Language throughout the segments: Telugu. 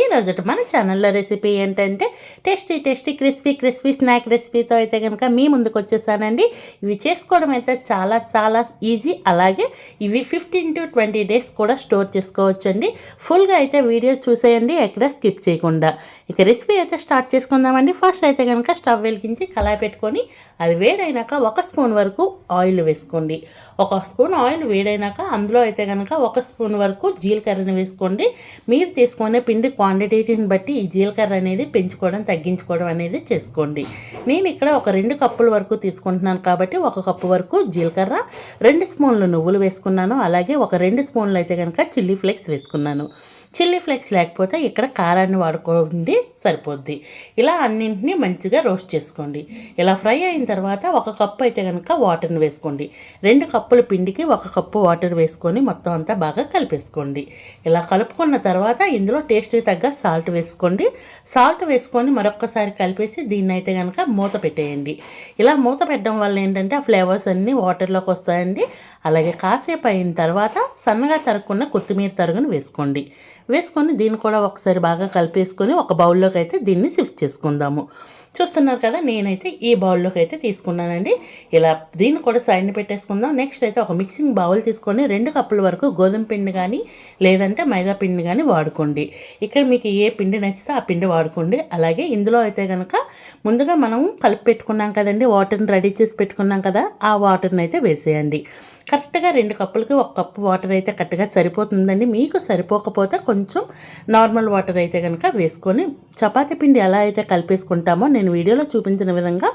ఈ రోజు మన ఛానల్లో రెసిపీ ఏంటంటే tasty tasty crispy crispy snack రెసిపీతో అయితే కనుక మీ ముందుకు వచ్చేసానండి. ఇవి చేసుకోవడం అయితే చాలా చాలా ఈజీ అలాగే ఇవి ఫిఫ్టీన్ టు ట్వంటీ డేస్ కూడా స్టోర్ చేసుకోవచ్చండి. ఫుల్గా అయితే వీడియో చూసేయండి ఎక్కడ స్కిప్ చేయకుండా. ఇక రెసిపీ అయితే స్టార్ట్ చేసుకుందామండి. ఫస్ట్ అయితే కనుక స్టవ్ వెలిగించి కళాయి పెట్టుకొని అది వేడైనాక ఒక స్పూన్ వరకు ఆయిల్ వేసుకోండి. ఒక స్పూన్ ఆయిల్ వేడైనాక అందులో అయితే కనుక ఒక స్పూన్ వరకు జీలకర్రని వేసుకోండి. మీరు తీసుకునే పిండి క్వాంటిటీని బట్టి ఈ జీలకర్ర అనేది పెంచుకోవడం తగ్గించుకోవడం అనేది చేసుకోండి. నేను ఇక్కడ ఒక రెండు కప్పుల వరకు తీసుకుంటున్నాను కాబట్టి ఒక కప్పు వరకు జీలకర్ర రెండు స్పూన్లు నువ్వులు వేసుకున్నాను. అలాగే ఒక రెండు స్పూన్లు అయితే కనుక చిల్లీ ఫ్లేక్స్ వేసుకున్నాను. చిల్లీ ఫ్లేక్స్ లేకపోతే ఇక్కడ కారాన్ని వాడుకోండి. సరిపోద్ది. ఇలా అన్నింటినీ మంచిగా రోస్ట్ చేసుకోండి. ఇలా ఫ్రై అయిన తర్వాత ఒక కప్పు అయితే కనుక వాటర్ని వేసుకోండి. రెండు కప్పుల పిండికి ఒక కప్పు వాటర్ వేసుకొని మొత్తం అంతా బాగా కలిపేసుకోండి. ఇలా కలుపుకున్న తర్వాత ఇందులో టేస్ట్కి తగ్గ సాల్ట్ వేసుకోండి. సాల్ట్ వేసుకొని మరొక్కసారి కలిపేసి దీన్ని అయితే కనుక మూత పెట్టేయండి. ఇలా మూత పెట్టడం వల్ల ఏంటంటే ఆ ఫ్లేవర్స్ అన్నీ వాటర్లోకి వస్తాయండి. అలాగే కాసేపు అయిన తర్వాత సన్నగా తరుక్కున్న కొత్తిమీర తరుగును వేసుకోండి. వేసుకొని దీన్ని కూడా ఒకసారి బాగా కలిపేసుకొని ఒక బౌల్లో బౌల్లోకి అయితే దీన్ని షిఫ్ట్ చేసుకుందాము. చూస్తున్నారు కదా నేనైతే ఈ బౌల్లోకి అయితే తీసుకున్నానండి. ఇలా దీన్ని కూడా సైడ్ని పెట్టేసుకుందాం. నెక్స్ట్ అయితే ఒక మిక్సింగ్ బౌల్ తీసుకొని రెండు కప్పుల వరకు గోధుమ పిండి కానీ లేదంటే మైదా పిండి కానీ వాడుకోండి. ఇక్కడ మీకు ఏ పిండి నచ్చితే ఆ పిండి వాడుకోండి. అలాగే ఇందులో అయితే కనుక ముందుగా మనం కలిపి పెట్టుకున్నాం కదండి వాటర్ని రెడీ చేసి పెట్టుకున్నాం కదా ఆ వాటర్ని అయితే వేసేయండి. కరెక్ట్గా రెండు కప్పులకి ఒక కప్పు వాటర్ అయితే కరెక్ట్గా సరిపోతుందండి. మీకు సరిపోకపోతే కొంచెం నార్మల్ వాటర్ అయితే కనుక వేసుకొని చపాతీ పిండి ఎలా అయితే కలిపేసుకుంటామో నేను వీడియోలో చూపించిన విధంగా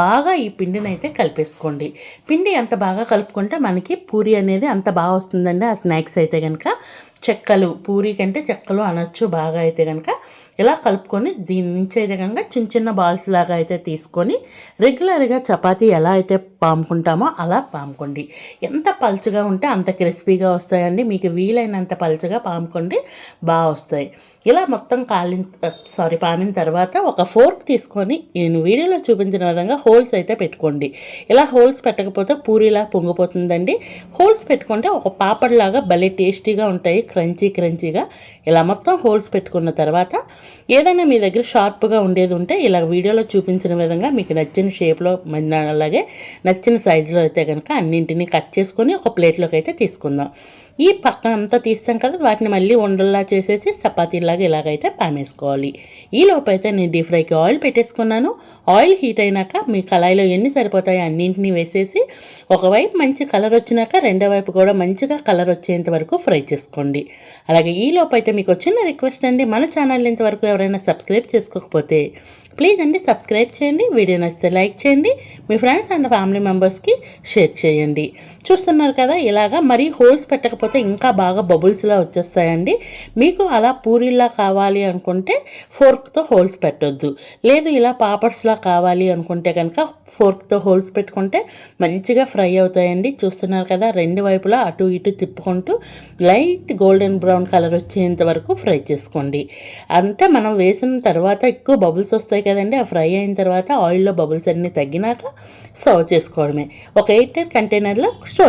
బాగా ఈ పిండిని అయితే కలిపేసుకోండి. పిండి ఎంత బాగా కలుపుకుంటే మనకి పూరి అనేది అంత బాగా వస్తుందండి ఆ స్నాక్స్ అయితే కనుక చెక్కలు పూరి కంటే చెక్కలు అనొచ్చు బాగా అయితే కనుక ఇలా కలుపుకొని దీని నుంచి అయితే కనుక చిన్న చిన్న బాల్స్ లాగా అయితే తీసుకొని రెగ్యులర్గా చపాతీ ఎలా అయితే పాముకుంటామో అలా పాముకోండి. ఎంత పలుచగా ఉంటే అంత క్రిస్పీగా వస్తాయండి. మీకు వీలైనంత పలుచగా పాముకోండి బాగా వస్తాయి. ఇలా మొత్తం కాలిన సారీ పామిన తర్వాత ఒక ఫోర్క్ తీసుకొని నేను వీడియోలో చూపించిన విధంగా హోల్స్ అయితే పెట్టుకోండి. ఇలా హోల్స్ పెట్టకపోతే పూరిలా పొంగిపోతుందండి. హోల్స్ పెట్టుకుంటే ఒక పాపడ్లాగా భలే టేస్టీగా ఉంటాయి క్రంచీ క్రంచీగా ఇలా మొత్తం హోల్స్ పెట్టుకున్న తర్వాత ఏదైనా మీ దగ్గర షార్ప్గా ఉండేది ఉంటే ఇలా వీడియోలో చూపించిన విధంగా మీకు నచ్చిన షేప్లో అలాగే నచ్చిన సైజులో అయితే కనుక అన్నింటినీ కట్ చేసుకొని ఒక ప్లేట్లోకి అయితే తీసుకుందాం. ఈ పక్కన అంతా తీస్తాం కదా వాటిని మళ్ళీ ఉండల్లా చేసేసి చపాతీలాగా ఇలాగైతే పామేసుకోవాలి. ఈ లోపైతే అయితే నేను డీప్ ఫ్రైకి ఆయిల్ పెట్టేసుకున్నాను. ఆయిల్ హీట్ అయినాక మీ కళాయిలో ఎన్ని సరిపోతాయో అన్నింటినీ వేసేసి ఒకవైపు మంచి కలర్ వచ్చినాక రెండో వైపు కూడా మంచిగా కలర్ వచ్చేంత వరకు ఫ్రై చేసుకోండి. అలాగే ఈ లోపైతే మీకు వచ్చిన రిక్వెస్ట్ అండి మన ఛానల్ ఇంతవరకు ఎవరైనా సబ్స్క్రైబ్ చేసుకోకపోతే ప్లీజ్ అండి సబ్స్క్రైబ్ చేయండి. వీడియో నచ్చితే లైక్ చేయండి. మీ ఫ్రెండ్స్ అండ్ ఫ్యామిలీ మెంబర్స్కి షేర్ చేయండి. చూస్తున్నారు కదా ఇలాగా మరీ హోల్స్ పెట్టకపోతే ఇంకా బాగా బబుల్స్లా వచ్చేస్తాయండి. మీకు అలా పూరీలా కావాలి అనుకుంటే ఫోర్క్తో హోల్స్ పెట్టొద్దు. లేదు ఇలా పాపడ్స్లా కావాలి అనుకుంటే కనుక ఫోర్క్తో హోల్స్ పెట్టుకుంటే మంచిగా ఫ్రై అవుతాయండి. చూస్తున్నారు కదా రెండు వైపులా అటు ఇటు తిప్పుకుంటూ లైట్ గోల్డెన్ బ్రౌన్ కలర్ వచ్చేంత వరకు ఫ్రై చేసుకోండి. అంటే మనం వేసిన తర్వాత ఎక్కువ బబుల్స్ వస్తాయి కదండి ఆ ఫ్రై అయిన తర్వాత ఆయిల్లో బబుల్స్ అన్నీ తగ్గినాక సర్వ్ చేసుకోవడమే. ఒక ఎయిట్ కంటైనర్లో స్టోర్